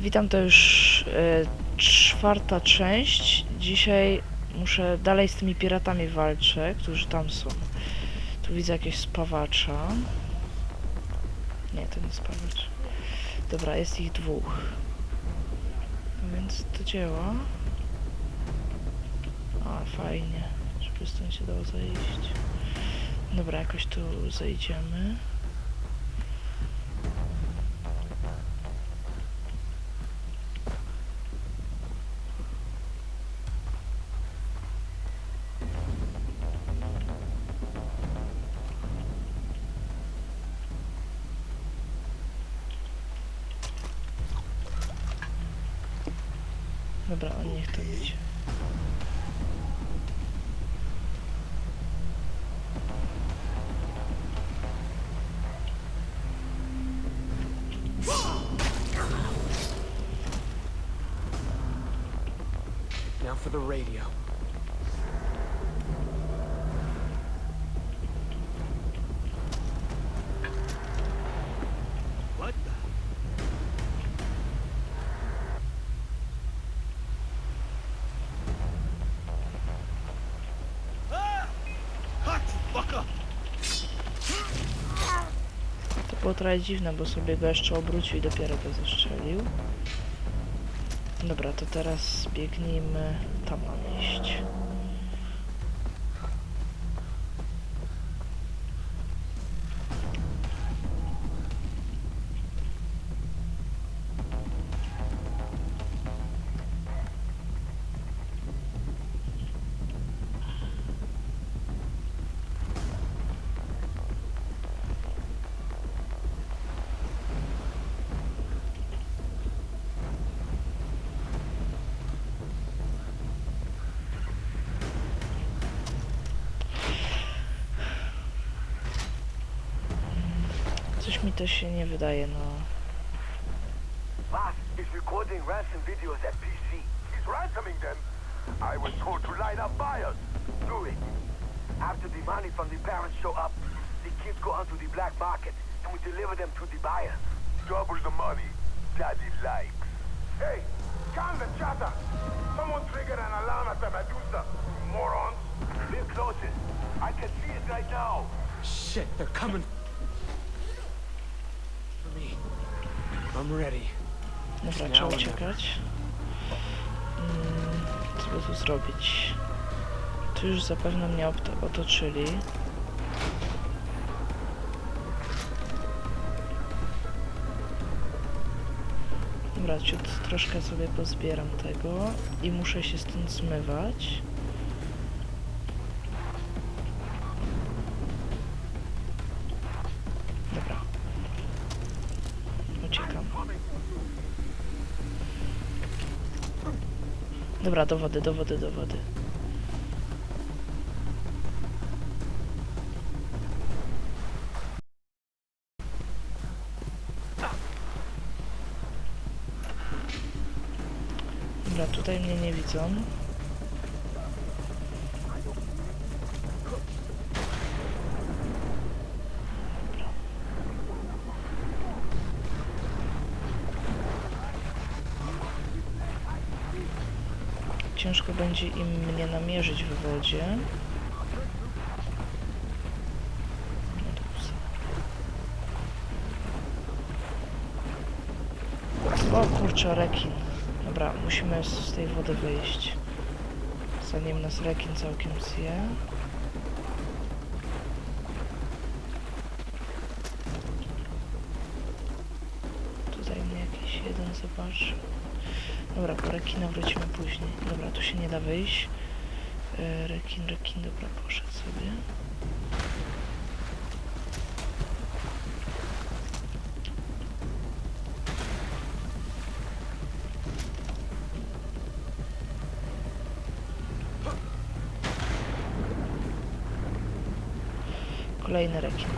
Witam, to już e, czwarta część. Dzisiaj muszę dalej z tymi piratami walczę, którzy tam są. Tu widzę jakieś spawacza. Nie, to nie spawacz. Dobra, jest ich dwóch. No więc to działa. A, fajnie. Żeby stąd się dało zejść. Dobra, jakoś tu zejdziemy. Dobra, on niech to idzie. Trochę dziwne, bo sobie go jeszcze obrócił i dopiero go zestrzelił. Dobra, to teraz biegnijmy tam mam iść. Coś mi to się nie wydaje, no. Boss is recording ransom videos at PC. He's ransoming them? I was told to line up buyers. Do it. After the money from the parents show up, the kids go onto the black market and we deliver them to the buyer. Double the money. Daddy likes. Hey, calm the chatter. Someone triggered an alarm at the Medusa. You morons. Live closest. I can see it right now. Shit, they're coming I'm ready. Dobra, trzeba uciekać. Mm, co by tu zrobić? Tu już zapewne mnie otoczyli. Dobra, ciut troszkę sobie pozbieram tego i muszę się stąd zmywać. Dobra, do wody, do wody, do wody. Dobra, tutaj mnie nie widzą. Ciężko będzie im mnie namierzyć w wodzie. O kurczę, rekin. Dobra, musimy z tej wody wyjść. Zanim nas rekin całkiem zje. Tutaj mnie jakiś jeden zobaczy. Dobra, po rekina wrócimy później. Dobra, tu się nie da wyjść. E, rekin, rekin, dobra, poszedł sobie. Kolejny rekin.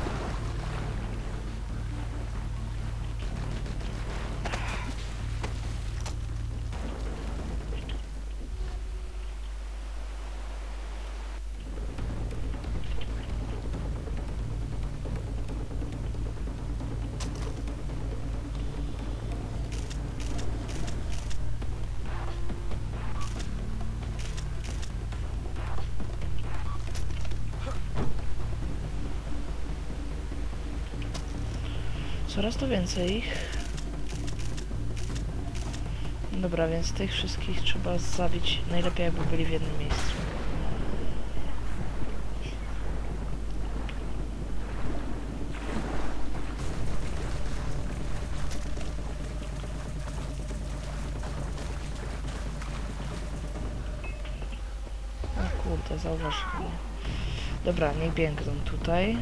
Coraz to więcej ich. Dobra, więc tych wszystkich trzeba zabić najlepiej jakby byli w jednym miejscu. O kurde, zauważyli mnie. Dobra, niech biegną tutaj.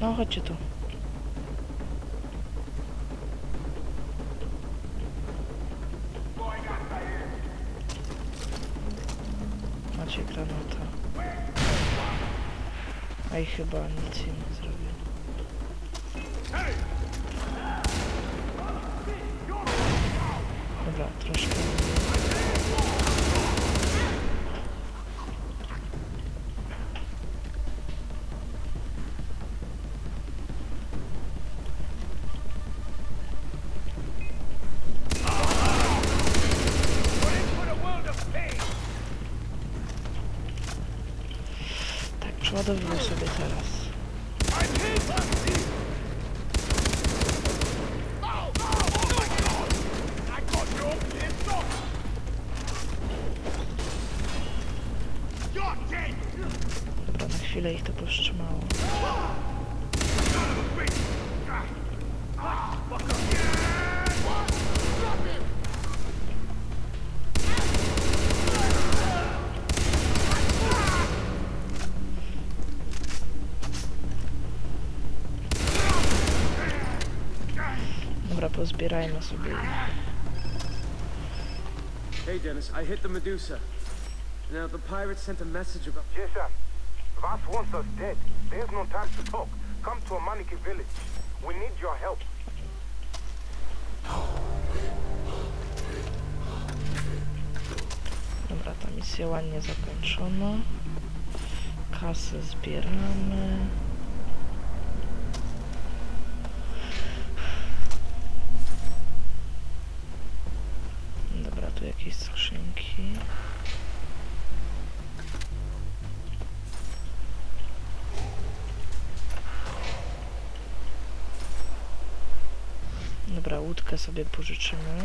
No, chodźcie tu. Macie granata. A i chyba nic nie zrobię. Przeładowuję sobie teraz. Dobra, na chwilę ich to powstrzymało. Dobra, pozbierajmy sobie. Hey, Dennis, I hit the Medusa. Now, the pirates sent a message about. Jason, Voss wants us dead. There's no time to talk. Come to a Amaniki village. We need your help. Dobra, ta misja ładnie zakończona. Kasę zbieramy. Sobie pożyczymy.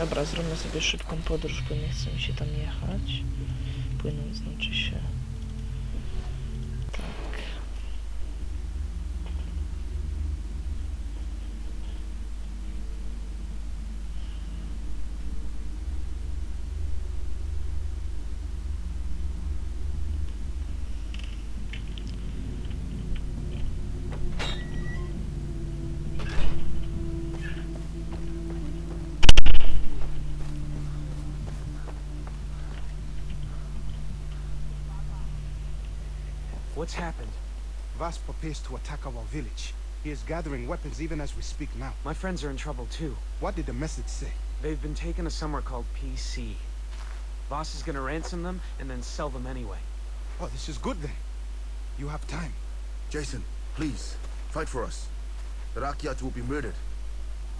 Dobra, zrobimy sobie szybką podróż, bo nie chcę mi się tam jechać. Płynąc znaczy się. What's happened? Vas prepares to attack our village. He is gathering weapons even as we speak now. My friends are in trouble, too. What did the message say? They've been taken to somewhere called PC. Voss is gonna ransom them and then sell them anyway. Oh, this is good then. You have time. Jason, please, fight for us. The Rakyat will be murdered.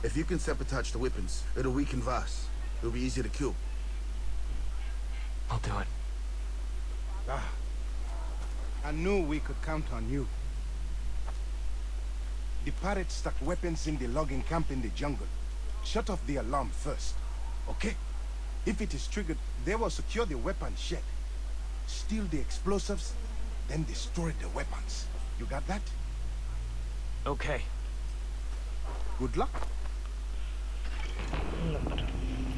If you can sabotage the weapons, it'll weaken Vas. It'll be easier to kill. I'll do it. Ah, I knew we could count on you. The pirates stuck weapons in the logging camp in the jungle. Shut off the alarm first, okay? If it is triggered, they will secure the weapon shed. Steal the explosives, then destroy the weapons. You got that? Okay. Good luck. Dobra,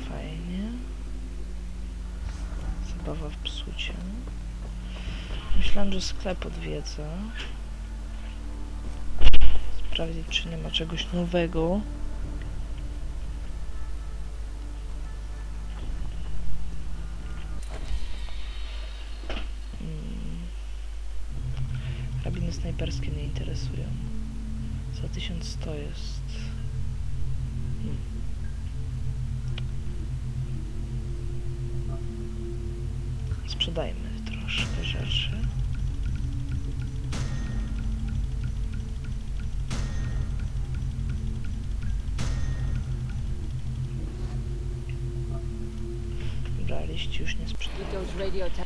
fajnie. Zabawa w psucie. Myślałem, że sklep odwiedza. Sprawdzić, czy nie ma czegoś nowego. Hmm. Karabiny snajperskie nie interesują. Za 1100 jest. Hmm. Sprzedajmy troszkę rzeczy. Dobra, liści już nie radio ta-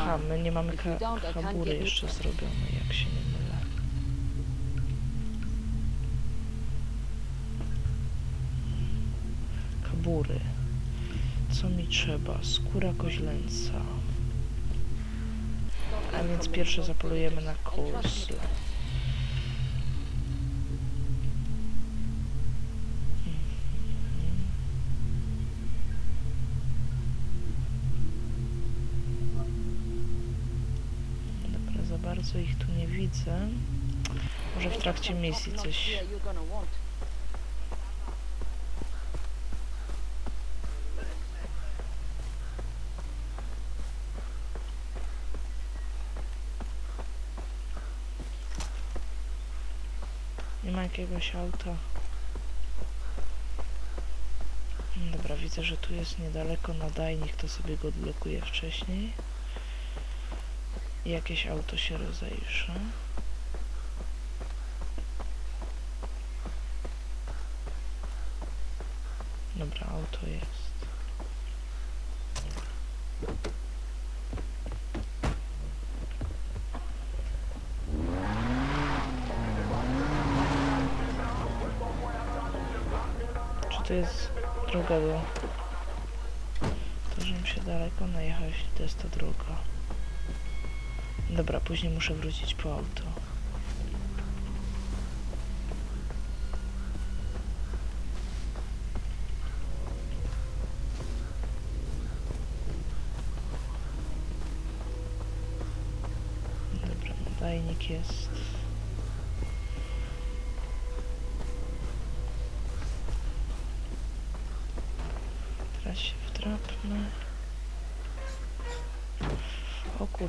Aha, my nie mamy ka kabury jeszcze zrobione, jak się nie Kabury. Co mi trzeba? Skóra koźleńca. A więc pierwsze zapolujemy na kolsy. Dobra, za bardzo ich tu nie widzę. Może w trakcie misji coś... jakiegoś auta. Dobra, widzę, że tu jest niedaleko nadajnik, to sobie go odblokuję wcześniej. Jakieś auto się rozejrzy. Dobra, auto jest. Się daleko najechać, to jest ta droga. Dobra, później muszę wrócić po auto. Dobra, nadajnik jest.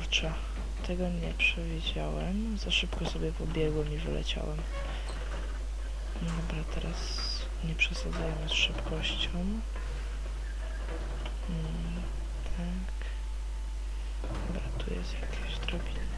Kurczę, tego nie przewidziałem. Za szybko sobie pobiegłem i wyleciałem. No Dobra, teraz nie przesadzajmy z szybkością. Mm, tak. Dobra, tu jest jakaś drabinka.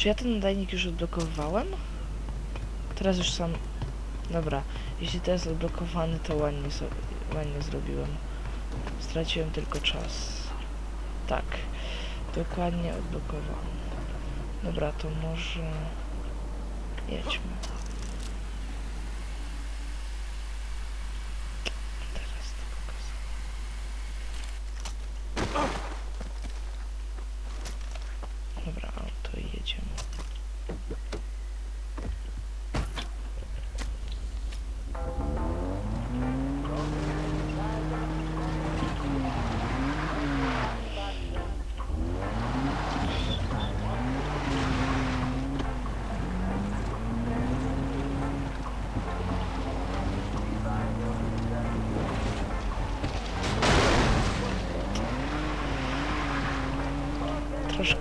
Czy ja ten nadajnik już odblokowałem? Teraz już sam... Dobra, jeśli to jest odblokowany, to ładnie, ładnie zrobiłem. Straciłem tylko czas. Tak, dokładnie odblokowany. Dobra, to może... Jedźmy.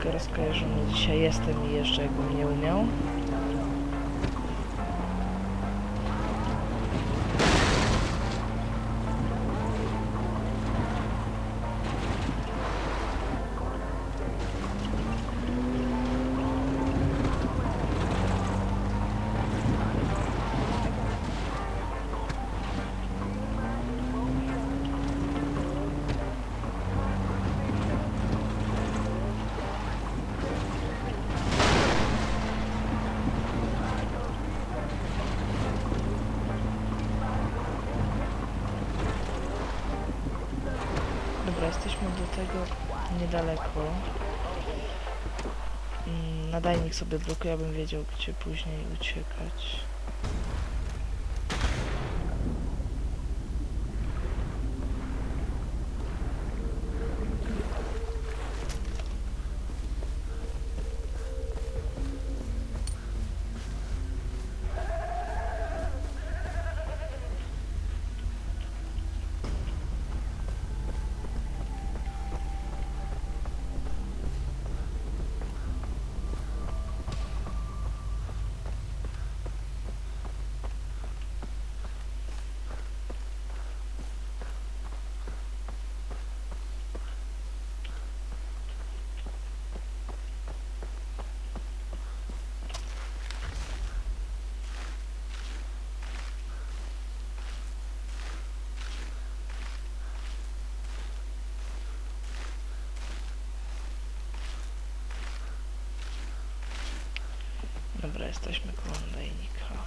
Troszkę rozkojarzony dzisiaj jestem i jeszcze jakbym nie umiał. Tego niedaleko. Mm, Nadajnik sobie blokuje, abym wiedział, gdzie później uciekać. Dobra, jesteśmy koło nadajnika.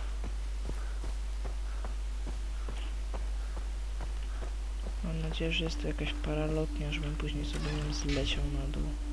Mam nadzieję, że jest to jakaś paralotnia, żebym później sobie nim zleciał na dół.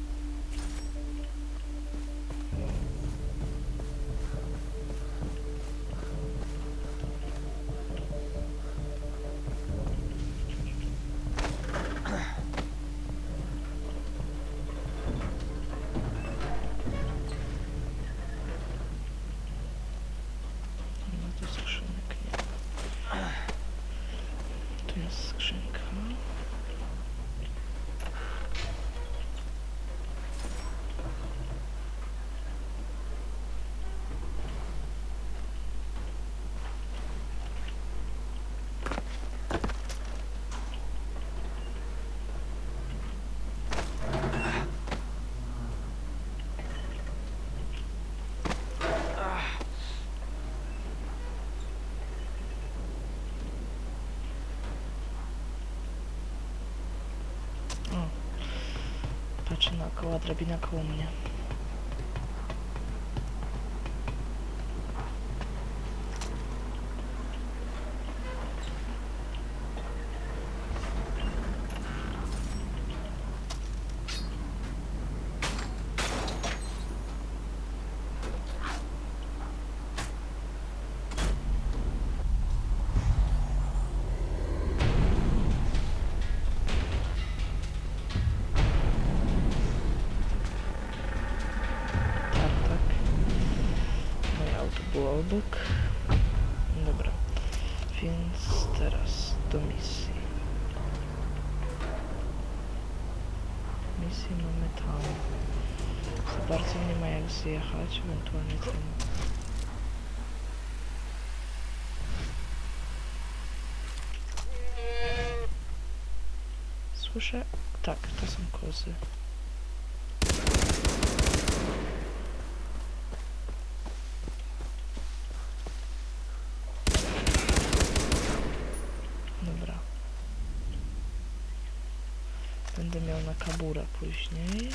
машина около дробина меня. Zjechać, ewentualnie. Słyszę? Tak, to są kozy. Dobra. Będę miał na kabura później.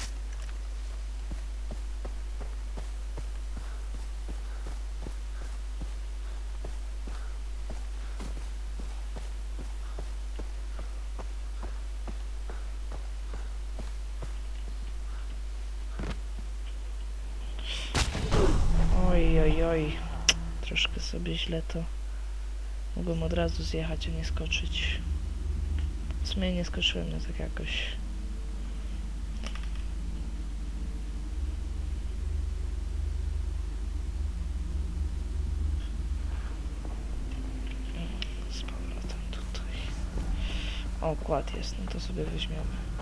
Oj, oj. Troszkę sobie źle to. Mogłem od razu zjechać, a nie skoczyć. W sumie nie skoczyłem, no tak jakoś. Mm, Z powrotem tutaj. O, kład jest, no to sobie weźmiemy.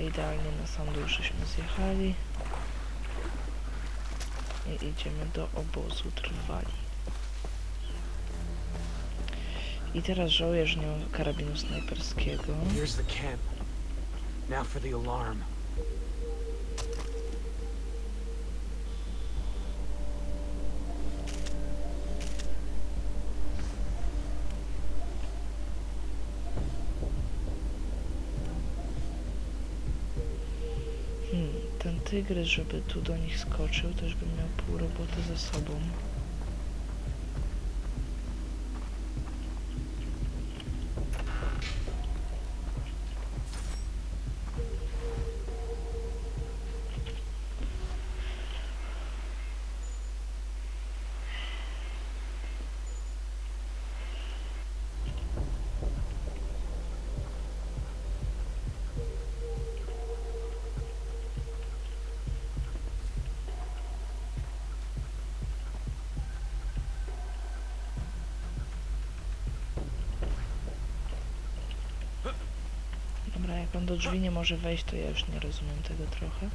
Idealnie na sam dół żeśmy zjechali. I idziemy do obozu trwali. I teraz żałuję, że nie mam karabinu snajperskiego. Here's the camp. Now for the alarm. Hmm, ten tygrys, żeby tu do nich skoczył, też bym miał pół roboty ze sobą. Jak on do drzwi nie może wejść, to ja już nie rozumiem tego trochę.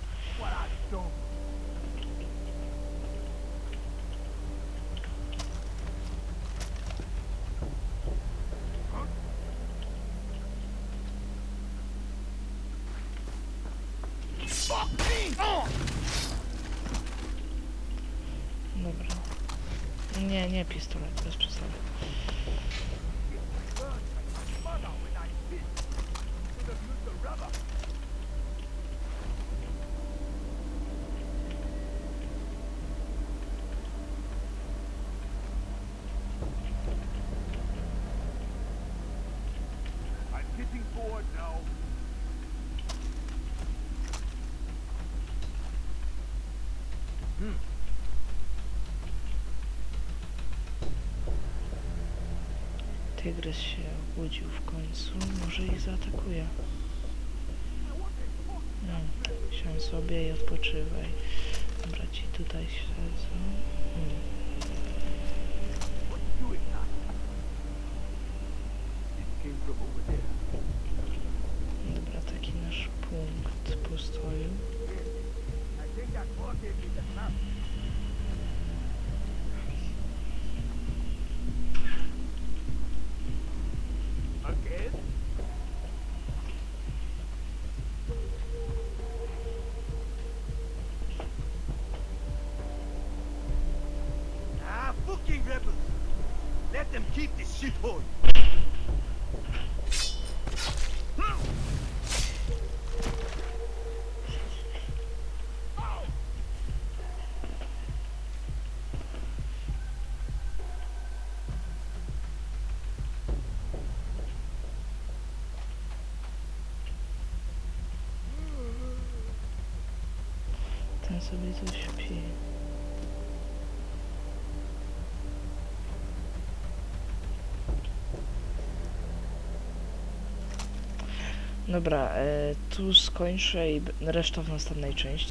Dobra. Nie, nie pistolet, bez przesady. Tygrys się obudził w końcu, może ich zaatakuje. No, siądź sobie i odpoczywaj. Dobra, ci tutaj siedzą. Hmm. Keep this shithole! Ten sobie tu śpi. Dobra, e, tu skończę i reszta w następnej części.